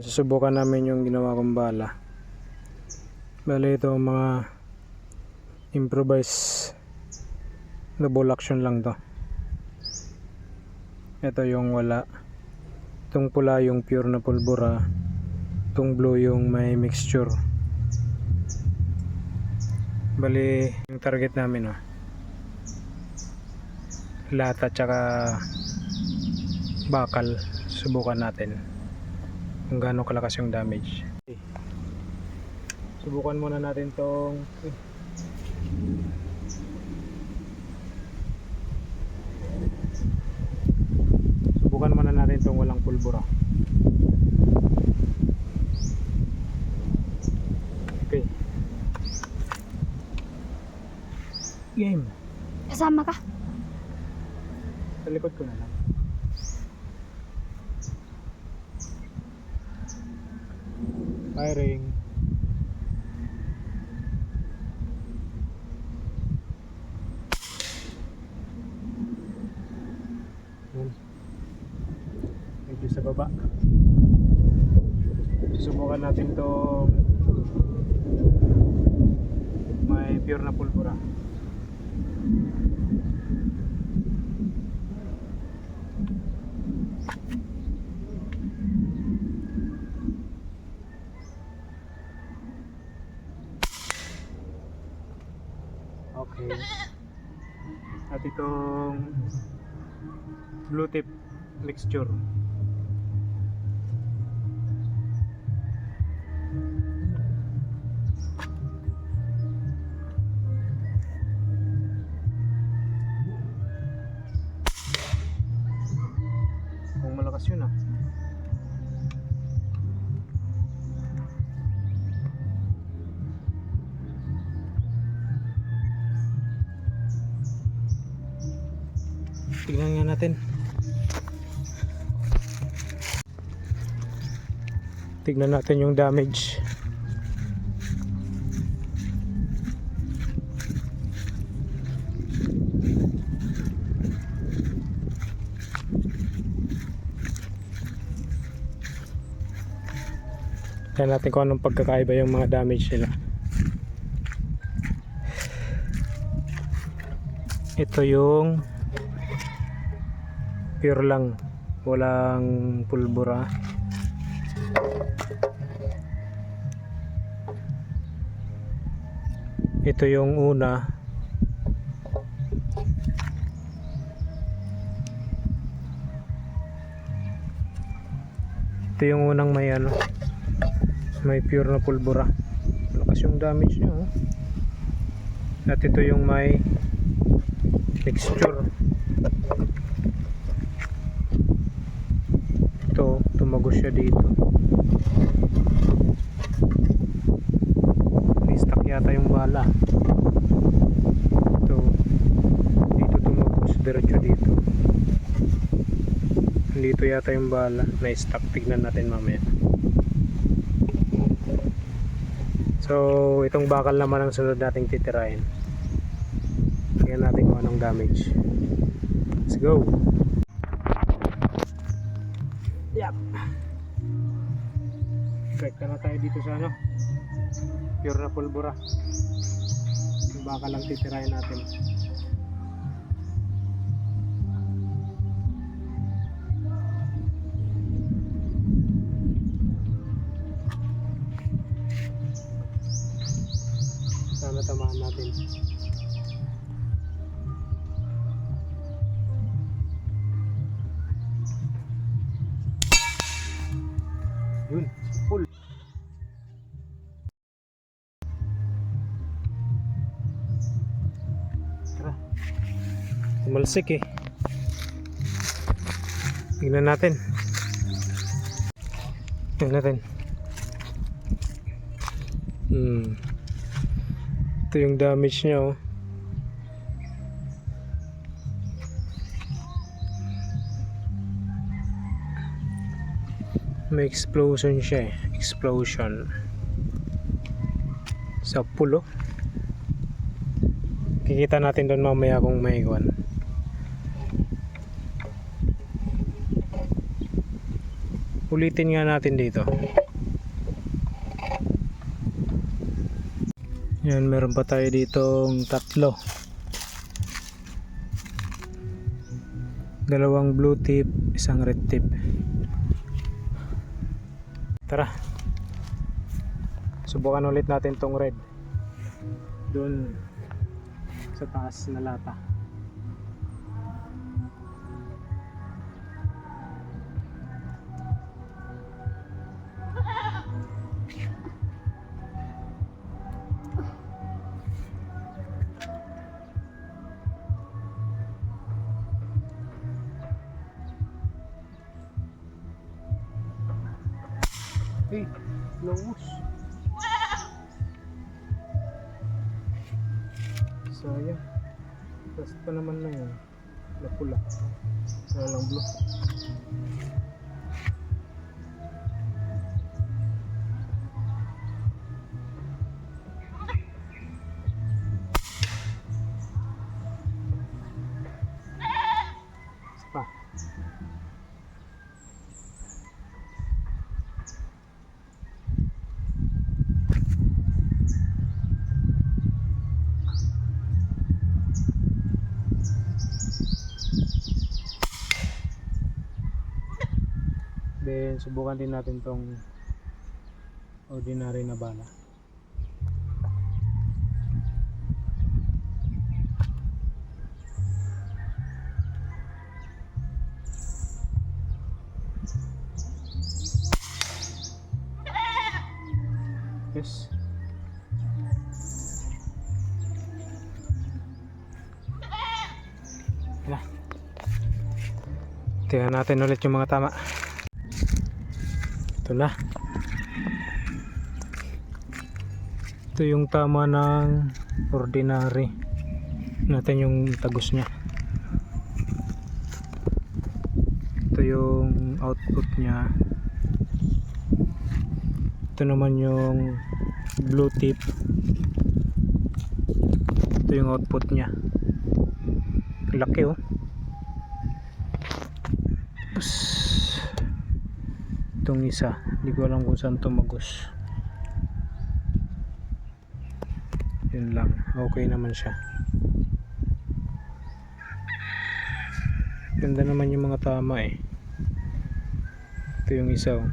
Susubukan namin yung ginawa kong bala. Bali ito mga improvise double action lang to. Ito yung wala. Itong pula yung pure na pulbura. Itong blue yung may mixture. Bali yung target namin oh. Lata tsaka bakal. Subukan natin kung gaano kalakas yung damage. Subukan muna natin tong eh. Subukan muna natin tong walang pulbura. Okay. Game. Kasama ka? Sa likod ko na lang. Firing. Yun. Medyo sa baba. Susubukan natin tong may pure na pulbura. Okay. At itong tip mixture. Kung malakas yun ah. Tignan nga natin. Tignan natin yung damage. Tignan natin kung anong pagkakaiba yung mga damage nila. Ito yung pure lang walang pulbura ito yung una. Ito yung unang may ano may pure na pulbura. Lakas yung damage niya oh. at ito yung may mixture. Ito tumagos siya dito may stuck yata yung bala ito dito tumagos diretso dito yata yung bala na stuck tignan natin mamaya so itong bakal naman ang sunod nating titirahin tingnan natin kung anong damage let's go Yep. Rekta na tayo dito sa ano. Pure na pulbura. Baka lang titirahin natin. Yun, full. Tara. Tumalsik eh. Tingnan natin. Tingnan natin. Hmm. Ito yung damage niya oh. May explosion siya eh. Explosion. Sa pulo. Kikita natin doon mamaya kung may iwan. ulitin nga natin dito yan meron pa tayo ditong tatlo dalawang blue tip isang red tip tara. Subukan ulit natin tong red. Doon sa taas na lata Hey, longos. Sayang. Tapos pa naman na yun. Napula. Wala lang blue. Then subukan din natin tong ordinary na bala. Yes. Na. Tingnan natin ulit yung mga tama. Ito na. Ito yung tama ng ordinary. Natin yung tagos niya. Ito yung output niya. Ito naman yung blue tip. Ito yung output niya. Laki oh. Tapos itong isa. Hindi ko alam kung saan tumagos yun lang. Okay naman siya. Ganda naman yung mga tama eh. Ito yung isa oh.